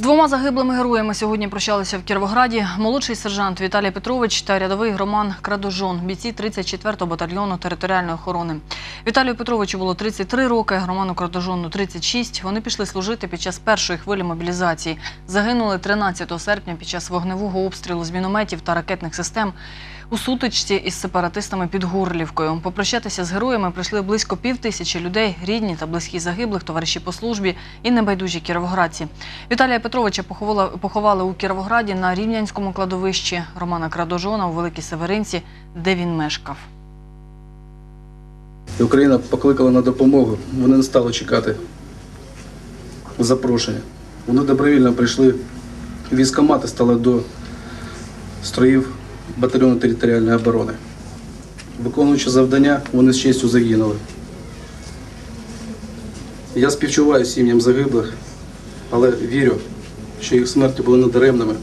Двома загиблими героями сьогодні прощалися в Кіровограді. Молодший сержант Віталій Петрович та рядовий Роман Крадожон, бійці 34-го батальйону територіальної охорони. Віталію Петровичу було 33 роки, Роману Крадожону 36. Вони пішли служити під час першої хвилі мобілізації. Загинули 13 серпня під час вогневого обстрілу з мінометів та ракетних систем у сутичці із сепаратистами під Горлівкою. Попрощатися з героями прийшли близько пів тисячі людей, рідні та близькі загиблих, товариші по службі і небайдужі кіровоградці. Віталія Петровича поховали у Кіровограді на Рівнянському кладовищі Романа Крадожона у Великій Северинці, де він мешкав. Україна покликала на допомогу. Вони не стали чекати запрошення. Вони добровільно прийшли. Військомати стали до строїв батальйону територіальної оборони. Виконуючи завдання, вони з честю загинули. Я співчуваю сім'ям загиблих, але вірю, що їх смерті були недаремними.